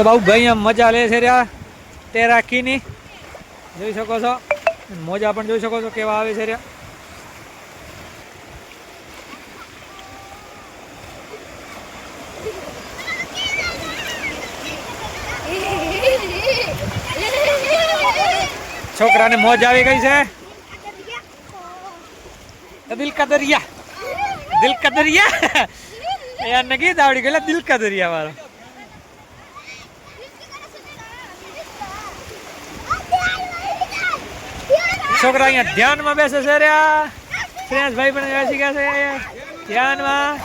તો બાબુ ભાઈ આમ મજા લે છે રહ્યા તે રાખીની જોઈ શકો છો. મોજા પણ જોઈ શકો છો કેવા આવે છે રહ્યા. છોકરાને મોજ આવી ગઈ છે. દિલ કા દરિયા દિલ કા દરિયા યાર ને ગીત આવડી ગયેલા દિલ કા દરિયા વાળો. છોકરા અહીંયા ધ્યાનમાં બેસે છે રહ્યા શ્રેયાસભાઈ પણ બેસી ગયા છે ધ્યાનમાં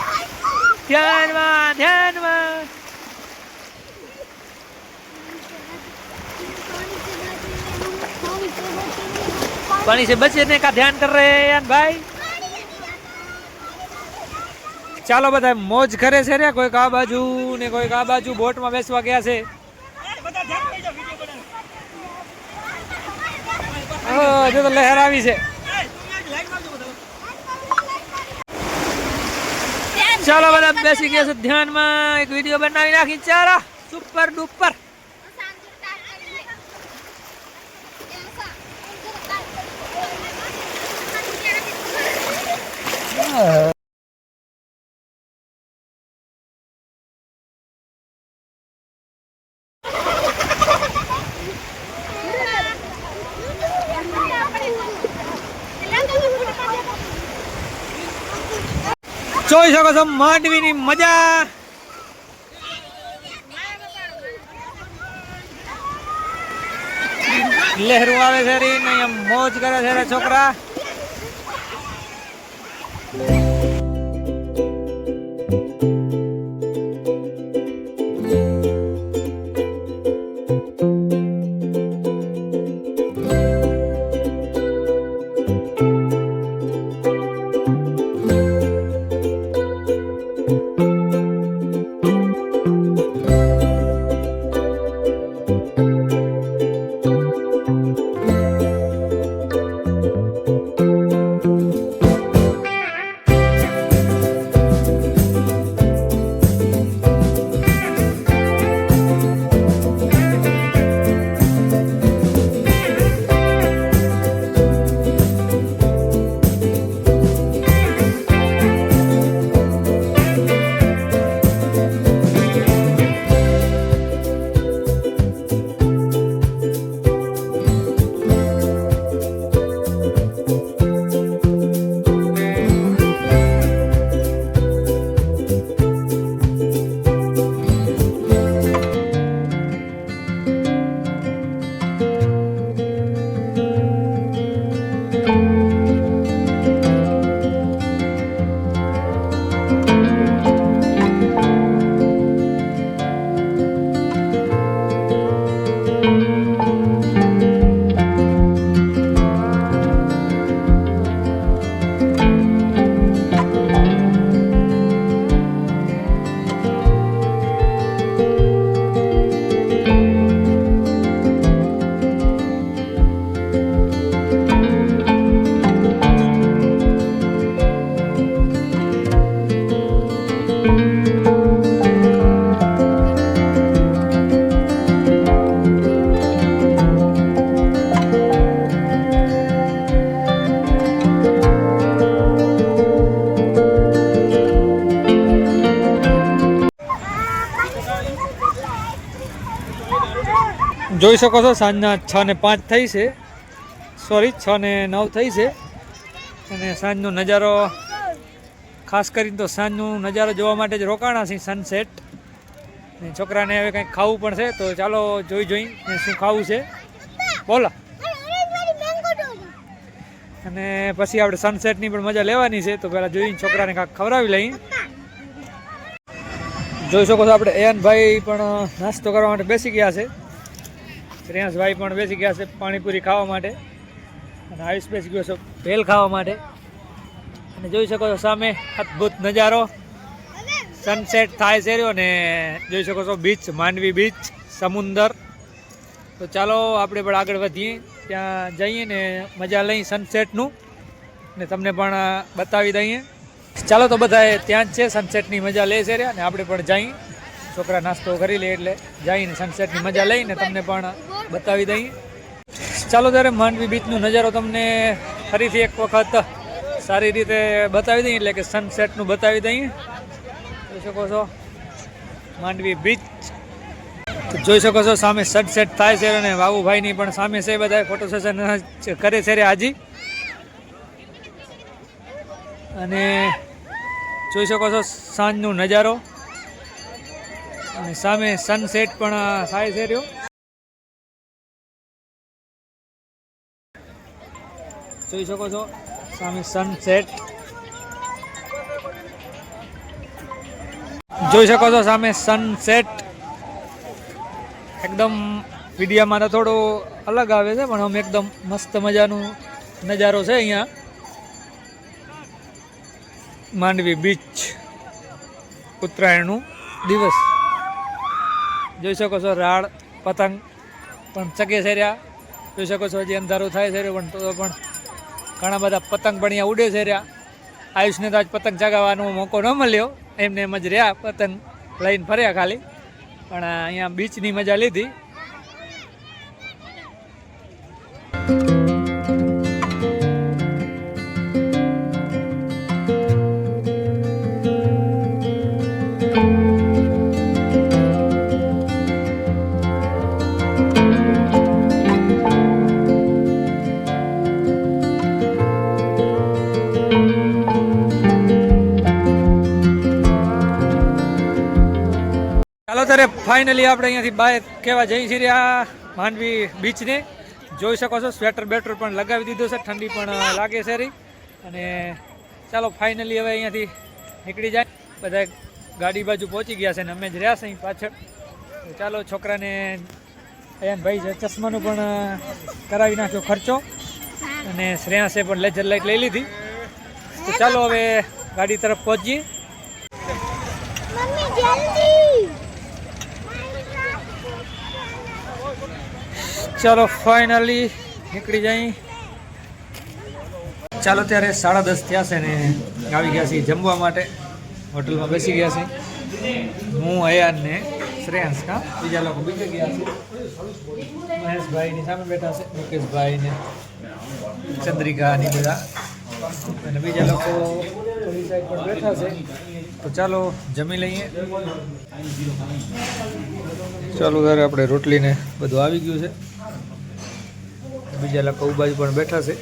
ધ્યાનમાં ધ્યાનમાં पानी से बचने का ध्यान कर रहे हैं यान भाई ચાલો બધા મોજ કરે છે ને કોઈક આ બાજુ ને કોઈક આ બાજુ બોટમાં બેસવા ગયા છે ઓહ, જો તો લહેર આવી છે. ચાલો બધા બેસી ગયા છે ધ્યાનમાં. એક વીડિયો બનાવી નાખી ચાલો. Super duper. જોઈ શકો છો માંડવીની મજા. લહેરું આવે છે રી મોજ કરે છે રે છોકરા જોઈ શકો છો, સાંજના છ ને પાંચ થઈ છે. સોરી છ ને નવ થઈ છે. અને સાંજનો નજારો, ખાસ કરીને તો સાંજનો નજારો જોવા માટે જ રોકાણા છે સનસેટ ને છોકરાને હવે કંઈક ખાવું પણ છે, તો ચાલો જોઈ જોઈ શું ખાવું છે. બોલા. અને પછી આપણે સનસેટની પણ મજા લેવાની છે, તો પહેલાં જોઈને છોકરાને કાંઈક ખવડાવી લઈ. જોઈ શકો છો આપણે એન ભાઈ પણ નાસ્તો કરવા માટે બેસી ગયા છે. શ્રેયાસભાઈ પણ બેસી ગયા છે પાણીપુરી ખાવા માટે. અને આયુષ બેસી ગયો છે ભેલ ખાવા માટે. અને જોઈ શકો છો સામે અદ્ભુત નજારો. સનસેટ થાય છે રહ્યો ને જોઈ શકો છો બીચ માંડવી બીચ સમુંદર. તો ચાલો આપણે પણ આગળ વધીએ. ત્યાં જઈએ ને મજા લઈ સનસેટનું ને. તમને પણ બતાવી દઈએ. ચાલો તો બધાએ ત્યાં જ છે સનસેટની મજા લે છે રહ્યા ને આપણે પણ જઈએ. છોકરા નાસ્તો કરી લે એટલે જઈને સનસેટની મજા લઈને તમને પણ બતાવી દઈએ ચાલો ત્યારે માંડવી બીચનો નજારો તમને ફરીથી એક વખત સારી રીતે બતાવી દઈએ એટલે કે સનસેટનું બતાવી દઈએ જોઈ શકો છો માંડવી બીચ. જોઈ શકો છો, સામે સનસેટ થાય છે અને બાબુભાઈની પણ સામે છે બધા ફોટો સેશન કરે છે રે હાજી અને જોઈ શકો છો, સાંજનો નજારો. અને સામે સનસેટ પણ થાય છે રહ્યો. જોઈ શકો છો, સામે સનસેટ જોઈ શકો છો, સામે સનસેટ એકદમ વિડીયામાં તો થોડું અલગ આવે છે, પણ આમ એકદમ મસ્ત મજાનું નજારો છે અહીંયા. માંડવી બીચ ઉત્તરાયણનું દિવસ. જોઈ શકો છો રાડ પતંગ પણ ચગે છે રહ્યા. જોઈ શકો છો હજી અંધારું થાય છે પણ તો પણ ઘણા બધા પતંગ પણ અહીંયા ઉડે છે રહ્યા. આયુષને તો આજ પતંગ ચગાવવાનો મોકો ન મળ્યો. એમને એમ જ રહ્યા, પતંગ લઈને ફર્યા ખાલી. પણ અહીંયા બીચની મજા લીધી. ફાઇનલી આપણે અહીંયાથી બાય કહેવા જઈ છીએ આ માંડવી બીચને જોઈ શકો છો સ્વેટર બેટર પણ લગાવી દીધું છે ઠંડી પણ લાગે છે રી. અને ચાલો ફાઇનલી હવે અહીંયાથી નીકળી જાય. બધા ગાડી બાજુ પહોંચી ગયા છે ને અમે જ રહ્યા છે અહીં પાછળ. તો ચાલો છોકરાને અયાન ભાઈ છે ચશ્માનું પણ કરાવી નાખ્યો ખર્ચો. અને શ્રેયાસે પણ લેજર લાઇટ લઈ લીધી. તો ચાલો હવે ગાડી તરફ પહોંચીએ. ચાલો ફાઇનલી નીકળી જાય ચાલો ત્યારે સાડા દસ થયા છે ને આવી ગયા છીએ જમવા માટે. હોટલમાં બેસી ગયા છે હું, અયાન ને શ્રેયાંશ કા બીજા લોકો બીજે ગયા છે. મહેશભાઈની સામે બેઠા છે, મુકેશભાઈ ને ચંદ્રિકા ની બધા. અને બીજા લોકો પર બેઠા છે. તો ચાલો જમી લઈએ. ચાલો ત્યારે આપણે રોટલીને બધું આવી ગયું છે. બીજા લોકો બાજુ પણ બેઠા છે.